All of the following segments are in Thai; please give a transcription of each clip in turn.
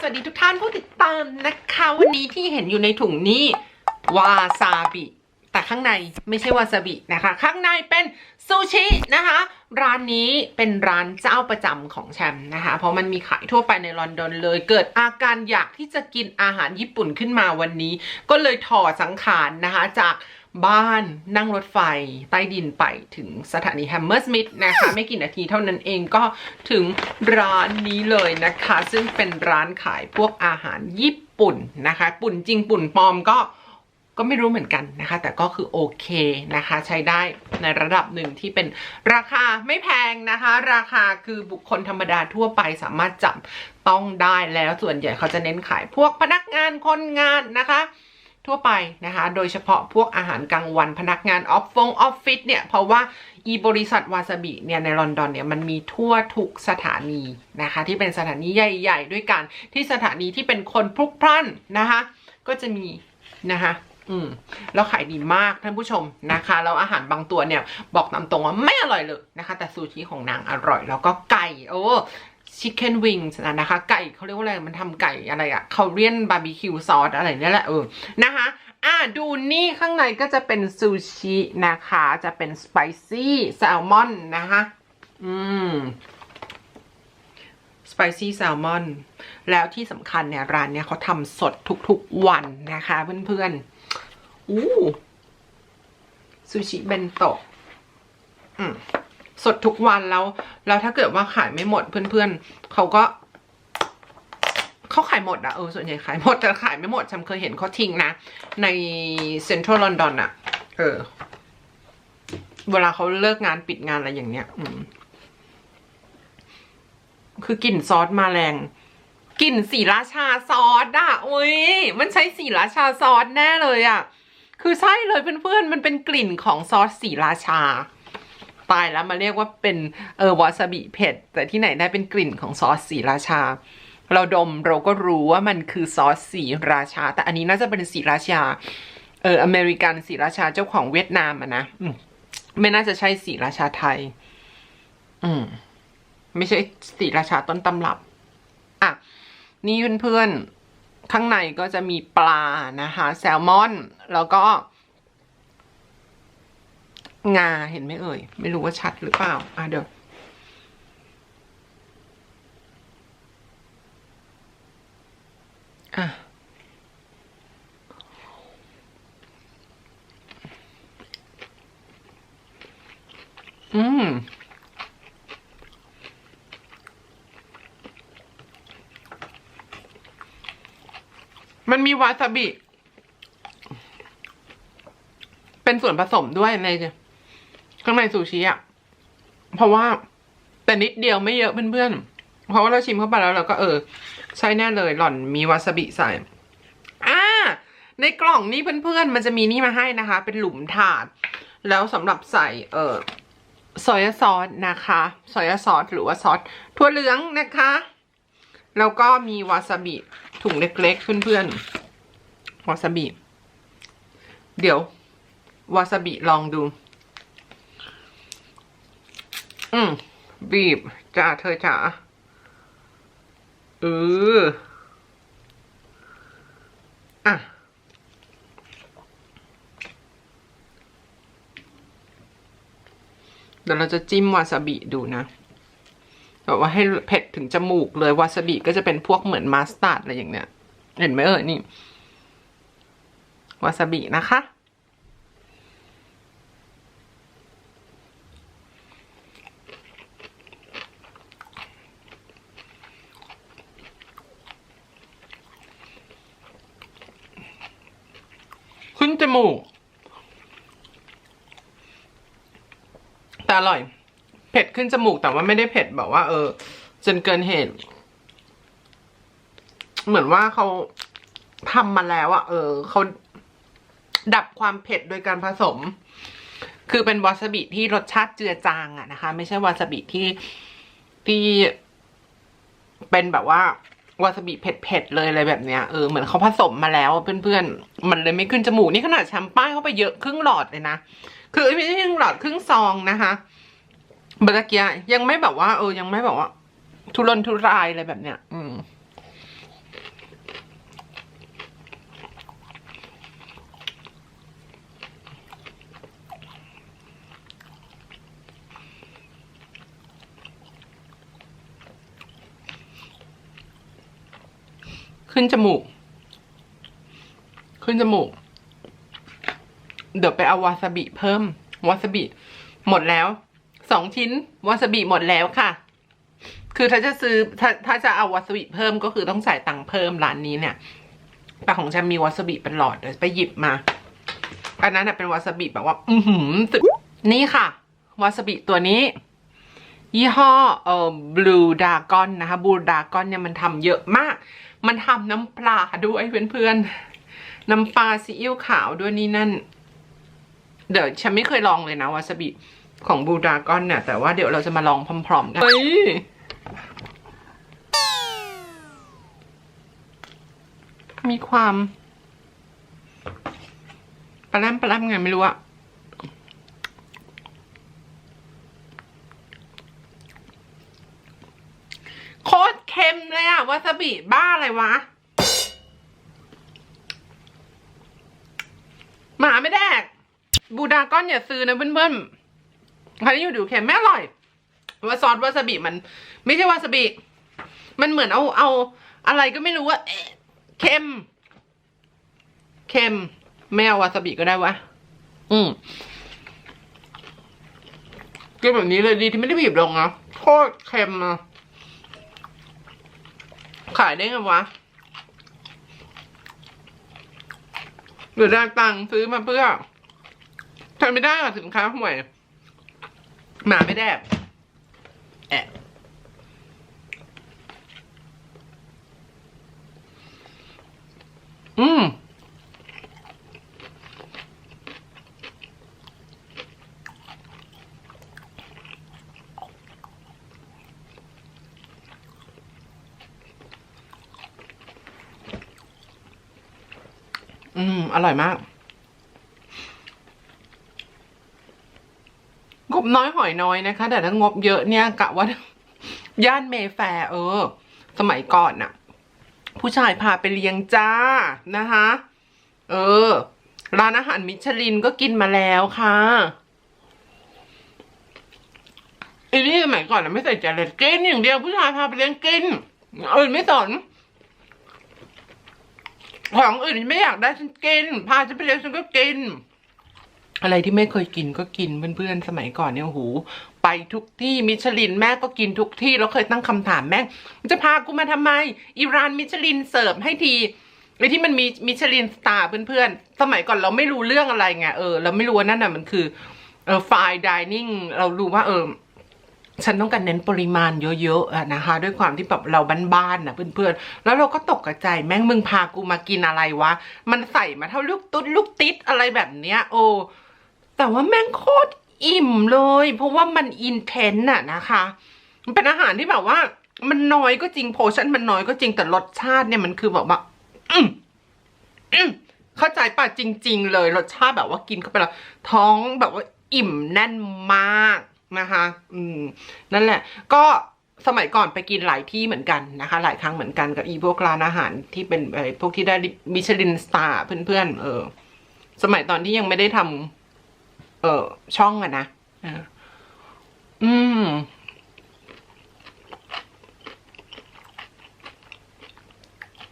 สวัสดีทุกท่านผู้ติดตามนะคะ วันนี้ที่เห็นอยู่ในถุงนี้วาซาบิ แต่ข้างในไม่ใช่วาซาบินะคะ ข้างในเป็นซูชินะคะ ร้านนี้เป็นร้านเจ้าประจำของแชมป์นะคะ เพราะมันมีขายทั่วไปในลอนดอนเลย เกิดอาการอยากที่จะกินอาหารญี่ปุ่นขึ้นมาวันนี้ ก็เลยถอดสังขารนะคะจาก บ้านนั่งรถไฟใต้ดินไปถึงสถานีแฮมเมอร์สมิธนะคะ ไม่กี่นาทีเท่านั้นเองก็ถึงร้านนี้เลยนะคะ ซึ่งเป็นร้านขายพวกอาหารญี่ปุ่นนะคะ ปุ่นจริงปุ่นปลอมก็ก็ไม่รู้เหมือนกันนะคะ แต่ก็คือโอเคนะคะ ใช้ได้ในระดับหนึ่งที่เป็นราคาไม่แพงนะคะ ราคาคือบุคคลธรรมดาทั่วไปสามารถจับต้องได้แล้วส่วนใหญ่เขาจะเน้นขายพวกพนักงานคนงานนะคะ ทั่วไปนะคะ โดยเฉพาะพวกอาหารกลางวันพนักงานออฟฟงออฟฟิศเนี่ย เพราะว่าอีบริษัทวาซาบิเนี่ยในลอนดอนเนี่ยมันมีทั่วทุกสถานีนะคะ ที่เป็นสถานีใหญ่ๆ ด้วยกัน ที่สถานีที่เป็นคนพลุกพล่านนะคะ ก็จะมีนะคะอืมแล้วขายดีมากท่านผู้ชมนะคะแล้วอาหารบางตัวเนี่ยบอกตามตรงว่าไม่อร่อยเลยนะคะ แต่ซูชิของนางอร่อย แล้วก็ไก่ โอ้ ชิคเก้นวิงส์นะคะ ไก่เขาเรียกว่าอะไร มันทำไก่อะไรอะเขาเรียนบาร์บีคิวซอสอะไรเนี่ยแหละเออ นะคะอะดูนี่ข้างในก็จะเป็นซูชินะคะ จะเป็นสไปซี่แซลมอนนะคะ อืมสไปซี่แซลมอนแล้วที่สำคัญเนี่ย ร้านเนี่ยเขาทำสดทุกๆวันนะคะเพื่อนๆ อู้ซูชิเบนโตะอืม สดทุกวันแล้ว แล้วถ้าเกิดว่าขายไม่หมดเพื่อนๆเขาก็เขาขายหมดอะเออส่วนใหญ่ขายหมดแต่ขายไม่หมดฉันเคยเห็นเขาทิ้งนะ ในเซ็นทรัลลอนดอนอะเออ เวลาเขาเลิกงานปิดงานอะไรอย่างเนี้ย อืม คือกลิ่นซอสมาแรงกลิ่นสีราชาซอสอะโอ้ยมันใช้สีราชาซอสแน่เลยอะคือใช่เลยเพื่อนๆมันเป็นกลิ่นของซอสสีราชา ตายแล้วมาเรียกว่าเป็นเออวาซาบิเผ็ด แต่ที่ไหนได้เป็นกลิ่นของซอสสีราชา เราดมเราก็รู้ว่ามันคือซอสสีราชา แต่อันนี้น่าจะเป็นสีราชาเอออเมริกันสีราชาเจ้าของเวียดนามอะนะมไม่น่าจะใช่สีราชาไทย อืม ไม่ใช่สีราชาต้นตำรับ อะ นี่เพื่อนๆข้างในก็จะมีปลานะคะ แซลมอน แล้วก็ งาเห็นไหมเอ่ย ไม่รู้ว่าชัดหรือเปล่า อะเดี๋ยว อะ อืม มันมีวาซาบิ เป็นส่วนผสมด้วยใน ข้างในซูชิอะเพราะว่าแต่นิดเดียวไม่เยอะเพื่อนๆเพราะว่าเราชิมเข้าไปแล้วเราก็เออ ใช่แน่เลยหล่อนมีวาซาบิใส่อ่าในกล่องนี้เพื่อนๆ มันจะมีนี่มาให้นะคะ เป็นหลุมถาด แล้วสำหรับใส่เออซอยซอสนะคะซอยซอสหรือว่าซอสถั่วเหลืองนะคะ แล้วก็มีวาซาบิถุงเล็กๆเพื่อนๆวาซาบิ เดี๋ยววาซาบิลองดู อืมบีบจ้าเธอจ๋าเอออะเดี๋ยวเราจะจิ้มวาซาบิดูนะแบบว่าให้เผ็ดถึงจมูกเลยวาซาบิก็จะเป็นพวกเหมือนมาสตาร์ดอะไรอย่างเนี้ย เห็นไหมเอ่ยนี่ วาซาบินะคะ ขึ้นจ มูก แต่อร่อย เผ็ดขึ้นจมูกแต่ว่าไม่ได้เผ็ดแบบว่า เออ จนเกินเหตุ เหมือนว่าเขาทำมาแล้วอะเออเขาดับความเผ็ดโดยการผสม คือเป็นวาซาบิที่รสชาติเจือจางอะนะคะ ไม่ใช่วาซาบิที่ที่เป็นแบบว่า วาซาบิเผ็ดๆเลยอะไรแบบเนี้ยเออเหมือนเขาผสมมาแล้วเพื่อนๆ มันเลยไม่ขึ้นจมูกนี่ขนาดแชมป้ายเข้าไปเยอะครึ่งหลอดเลยนะ คือไม่ใช่ครึ่งหลอดครึ่งซองนะคะบัตเกียยังไม่แบบว่า เออยังไม่แบบว่า ทุรนทุรายอะไรแบบเนี้ย อืม ขึ้นจมูก ขึ้นจมูก เดี๋ยวไปเอาวาซาบิเพิ่ม วาซาบิ หมดแล้ว สองชิ้น วาซาบิหมดแล้วค่ะ คือถ้าจะซื้อถ้าถ้าจะเอาวาซาบิเพิ่มก็คือต้องจ่ายตังค์เพิ่มร้านนี้เนี่ยแต่ของฉันมีวาซาบิเป็นหลอดเดี๋ยวไปหยิบมา อันนั้นนะเป็นวาซาบิแบบว่า อือหือนี่ค่ะ วาซาบิตัวนี้ ยี่ห้อเอ่อ Blue Dragon นะคะ Blue Dragon เนี่ยมันทำเยอะมาก มันทำน้ำปลาด้วยเพื่อนๆ น้ำปลาซีอิ๊วขาวด้วยนี่นั่น เดี๋ยวฉันไม่เคยลองเลยนะวาซาบิของ Blue Dragon เนี่ยแต่ว่าเดี๋ยวเราจะมาลองพร้อมๆกันเฮ้ยมีความปลาแรมปลาแรมไงไม่รู้อะโคตรเค็มเลยอะวาซา บิบ้าอะไรวะ หมาไม่แดก บูดาก้อนอย่าซื้อนะเพื่อนๆใครที่อยู่ดูเค็มไม่อร่อยว่าซอสวาซาบิมัน ไม่ใช่วาซาบิ มันเหมือนเอาเอา อะไรก็ไม่รู้ว่าเค็ม เค็มไม่เอาวาซาบิก็ได้วะ อืมกินแบบนี้เลยดีที่ไม่ได้บีบลงนะโคตรเค็มอะ ขายได้ไงวะหรือได้ตังค์ซื้อมาเพื่อทำไม่ได้หรอสินค้าห่วยหมาไม่แดบแอะอืม อืม อร่อยมากงบน้อยหอยน้อยนะคะ แต่ถ้างบเยอะเนี่ยกะว่า ย่านเมแฟร์เออ สมัยก่อนน่ะ ผู้ชายพาไปเลี้ยงจ้านะคะ เออ ร้านอาหารมิชลินก็กินมาแล้วค่ะอันนี้สมัยก่อนนะไม่ใส่ใจเลยกินอย่างเดียวผู้ชายพาไปเลี้ยงกินอื่นไม่สน ของอื่นไม่อยากได้ฉันกิน พาฉันไปเลี้ยงฉันก็กิน อะไรที่ไม่เคยกินก็กินเพื่อนๆสมัยก่อนเนี่ยโอ้โหไปทุกที่มิชลินแม่ก็กินทุกที่แล้วเคยตั้งคำถามแม่จะพากูมาทำไมอีรานมิชลินเสิร์ฟให้ทีไอ้ที่มันมีมิชลินสตาร์เพื่อนๆ สมัยก่อนเราไม่รู้เรื่องอะไรไงเออเราไม่รู้ว่านั่นน่ะมันคือเออไฟดิเนิ่งเรารู้ว่าเออ ฉันต้องการเน้นปริมาณเยอะๆนะคะ ด้วยความที่แบบเราบ้านๆนะเพื่อนๆ แล้วเราก็ตกกระใจแม่งมึงพากูมากินอะไรวะ มันใส่มาเท่าลูกตุ๊ดลูกติดอะไรแบบเนี้ย โอ้แต่ว่าแม่งโคตรอิ่มเลย เพราะว่ามันอินเทนน่ะนะคะ มันเป็นอาหารที่แบบว่า มันน้อยก็จริงโพชั่นมันน้อยก็จริงแต่รสชาติเนี่ยมันคือแบบว่า อืมอืมเข้าใจป่ะจริง ๆ เลยรสชาติแบบว่ากินเข้าไปแล้วท้องแบบว่าอิ่มแน่นมาก นะคะ อืม นั่นแหละ ก็สมัยก่อนไปกินหลายที่เหมือนกันนะคะ หลายครั้งเหมือนกันกับอีพวกร้านอาหารที่เป็นไอ้พวกที่ได้มิชลินสตาร์เพื่อนๆ เออ สมัยตอนที่ยังไม่ได้ทำเออช่องอะนะอืม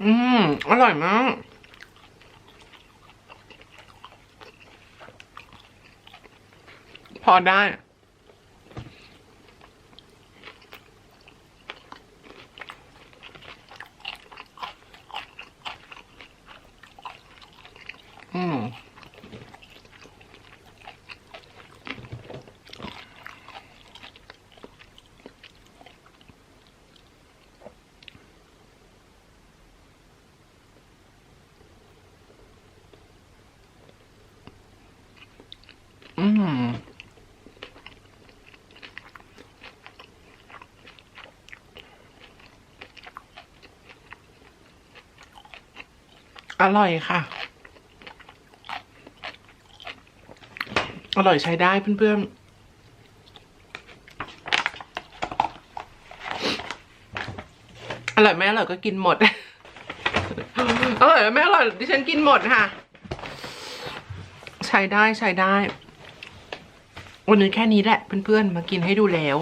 อืม อร่อยมากพอได้ อืมอร่อยค่ะ อร่อยใช้ได้เพื่อนๆอร่อยไหมอร่อยก็กินหมด อร่อยไหมอร่อยดิฉันกินหมดค่ะ ใช้ได้ใช้ได้ วันนี้แค่นี้แหละเพื่อนๆ มากินให้ดูแล้ว